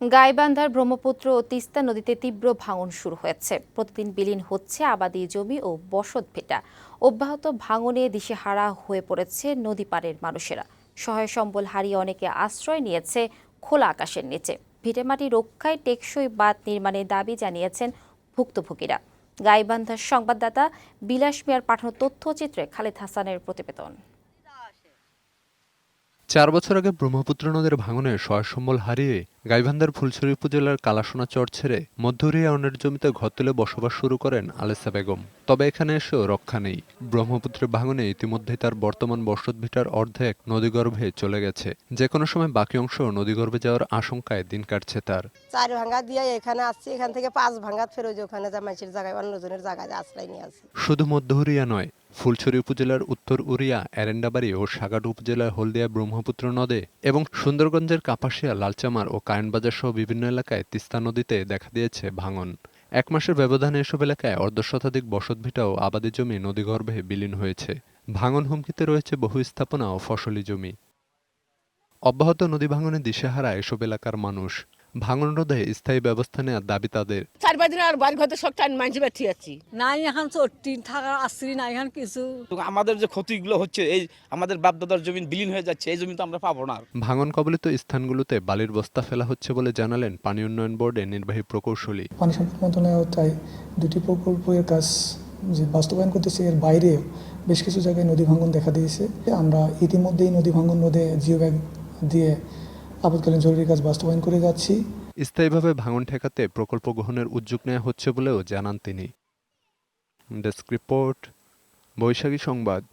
গাইবান্ধার ব্রহ্মপুত্র ও তিস্তা নদীতে তীব্র ভাঙন শুরু হয়েছে। প্রতিদিন বিলীন হচ্ছে আবাদি জমি ও বসত ভেটা। অব্যাহত ভাঙনে দিশেহারা হয়ে পড়েছে নদী পাড়ের মানুষেরা। সহায় সম্বল হারিয়ে অনেকে আশ্রয় নিয়েছে খোলা আকাশের নিচে। ভিটেমাটি রক্ষায় টেকসই বাঁধ নির্মাণের দাবি জানিয়েছেন ভুক্তভোগীরা। গাইবান্ধার সংবাদদাতা বিলাস মিয়ার পাঠানো তথ্যচিত্রে খালেদ হাসানের প্রতিবেদন। চার বছর আগে ব্রহ্মপুত্র নদের ভাঙনে সহায়সম্বল হারিয়ে গাইবান্ধার ফুলছড়ি উপজেলার কালাসোনা চর ছেড়ে মধ্যরিয়া অন্যের জমিতে ঘর তুলে বসবাস শুরু করেন আলেসা বেগম। তবে এখানে এসেও রক্ষা নেই। ব্রহ্মপুত্রের ভাঙনে ইতিমধ্যে তার বর্তমান বসতভিটার অর্ধেক নদীগর্ভে চলে গেছে। যে কোনো সময় বাকি অংশ নদীগর্ভে যাওয়ার আশঙ্কায় দিন কাটছে তার। চার ভাঙা দিয়ে এখানে আসছি এখান থেকে পাঁচ ভাঙা ফেরো যে ওখানে যা মাইসের জায়গায় অন্যজনের জায়গায় আশ্রয় নিয়ে আসি। শুধু মধ্যহরিয়া নয় ফুলছড়ি উপজেলার উত্তর উড়িয়া, এরেন্ডাবাড়ি ও সাগাট উপজেলার হলদিয়া ব্রহ্মপুত্র নদে এবং সুন্দরগঞ্জের কাপাসিয়া, লালচামার ও কায়নবাজার সহ বিভিন্ন এলাকায় তিস্তা নদীতে দেখা দিয়েছে ভাঙন। এক মাসের ব্যবধানে এসব এলাকায় অর্ধশতাধিক বসতভিটা ও আবাদি জমি নদীগর্ভে বিলীন হয়েছে। ভাঙন হুমকিতে রয়েছে বহু স্থাপনা ও ফসলি জমি। অব্যাহত নদী ভাঙনে দিশেহারা এসব এলাকার মানুষ। ভাঙন রোধে স্থায়ী ব্যবস্থা নেওয়ার দাবি তাদের। চার পাঁচ দিন আর বাড়ি ঘরতে সব টাইম আছি। নাই এখন চট্টি থাকার আসছি না এখন কিছু। আমাদের যে ক্ষতিগুলো হচ্ছে এই আমাদের বাপদাদার জমি বিলীন হয়ে যাচ্ছে এই জমি তো আমরা পাবো না ভাঙন কবলিত স্থানগুলোতে বালির বস্তা ফেলা হচ্ছে বলে জানালেন পানি উন্নয়ন বোর্ডের নির্বাহী প্রকৌশলী। পানি সম্পদ মন্ত্রণালয় আওতায় দুটি প্রকল্পের কাজ যে বাস্তবায়ন করতেছে এর বাইরে বেশ কিছু জায়গায় নদী ভাঙন দেখা দিয়েছে। আমরা ইতিমধ্যেই নদী ভাঙন রোধে জিও ব্যাগ দিয়ে আপৎকালীন জরুরি কাজ বাস্তবায়ন করে যাচ্ছি। স্থায়ীভাবে ভাঙন ঠেকাতে প্রকল্প গ্রহণের উদ্যোগ নেওয়া হচ্ছে বলেও জানান তিনি। ডেস্ক রিপোর্ট, বৈশাখী সংবাদ।